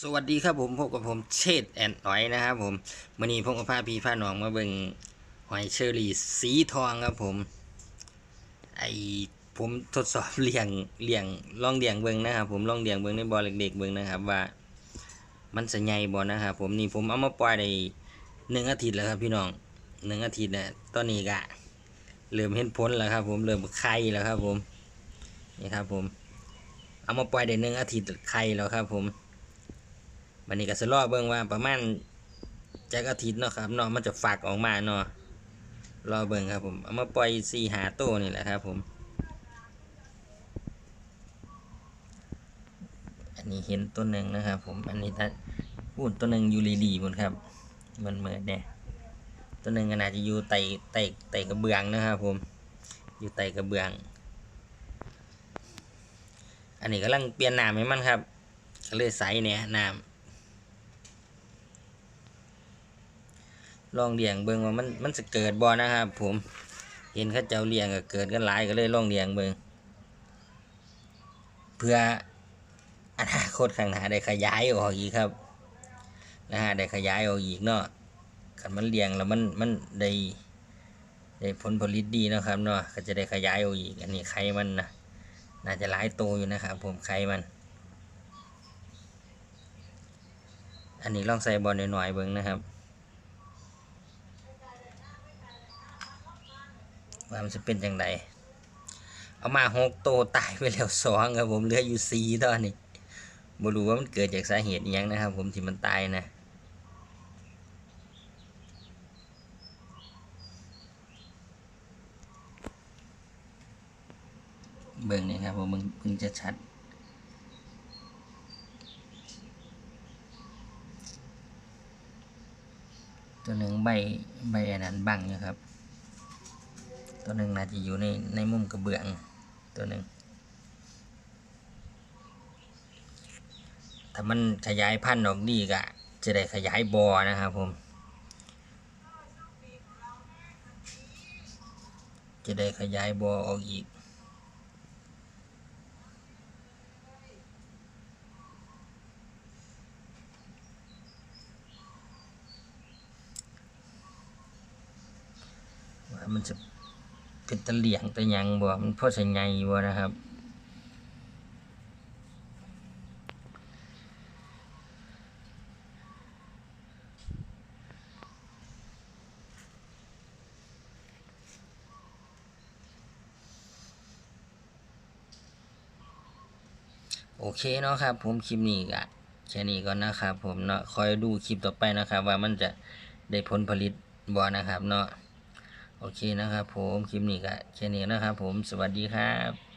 สวัสดีครับผมพบกับผมเชษแอนหอยนะครับผมวันนี้ผมกับพาพี่พาน้องมาเบิ่งหอยเชอรี่สีทองครับผมไอผมทดสอบเลี้ยงเลี้ยงลองเลี้ยงเบิ่งนะครับผมลองเลี้ยงเบิ่งในบ่อเด็กๆเบิ่งนะครับว่า มันจะใหญ่บ่นะครับผมนี่ผมเอามาปล่อยได้หนึ่งอาทิตย์แล้วครับพี่น้องหนึ่งอาทิตย์เนี่ยตอนนี้ก็เริ่มเห็นผลแล้วครับ ผมเริ่มไข่แล้วครับ ผมนี่ครับผม เอามาปล่อยได้หนึ่งอาทิตย์ไข่แล้วครับ ผม วันนี้ก็จะรอเบิ่งว่าประมาณจักอาทิตย์เนาะครับเนาะมันจะฝักออกมาเนาะรอเบิ่งครับผมเอามาปล่อยสี่หาโตวนี่แหละครับ ผม อันนี้เห็นตัวหนึ่งนะครับ ผมอันนี้ถ้าพูดตัวหนึ่งอยู่ลีๆบนครับ มันเหมือนเนี่ยตัวหนึ่งก็น่าจะอยู่ไต่ไต่ไต่กระเบื้องนะครับผมอยู่ไต่กระเบื้อง อันนี้กำลังเปลี่ยนน้ำให้มันครับก็เลยใสเนี่ยน้ำ ลองเลี้ยงเบิ่งว่ามันมันจะเกิดบ่นะครับ ผมเห็นเขาเจ้าเลี้ยงก็เกิดกันหลายก็เลยลองเลี้ยงเบิ่งเพื่ออนาคตข้างหน้าได้ขยายออกอีกครับนะฮะได้ขยายออกอีกเนาะคันมันเลี้ยงแล้วมันมันได้ได้ผลผลิตดีเนาะครับเนาะก็จะได้ขยายออกอีกอันนี้ไข่มันนะน่าจะหลายโตอยู่นะครับผมไข่มัน อันนี้ลองใส่บอลหน่อยๆเบิ่งนะครับ ว่ามันจะเป็นอยังไงเอามาหกโตตายไปแล้วสองครับผมเหลืออยู่สี่ตอนนี้บ่รู้ว่ามันเกิดจากสาเหตุยังนะครับ ผมที่มันตายนะเบิ่งนี่ครับผมมึงมึงจะชัดตัวหนึ่งใบใบอันนั้นบังอยู่ครับ ตัวหนึ่งน่าจะอยู่ในในมุมกระเบื้องตัวหนึ่งถ้ามันขยายพันธุ์ออกดีก็จะได้ขยายบอนะครับผม จะได้ขยายบอออกอีกว่ามันจะ เป็นตะเหลี่ยงตะยังบ่มันพ่อจะไงบ่นะครับ โอเคเนาะครับ ผมคลิปนี้ก็แค่นี้ก่อนนะครับ ผมเนาะคอยดูคลิปต่อไปนะครับ ว่ามันจะได้ผลผลิตบ่นะครับ เนาะ โอเคนะครับผมคลิปนี้ก็แค่นี้นะครับผมสวัสดีครับ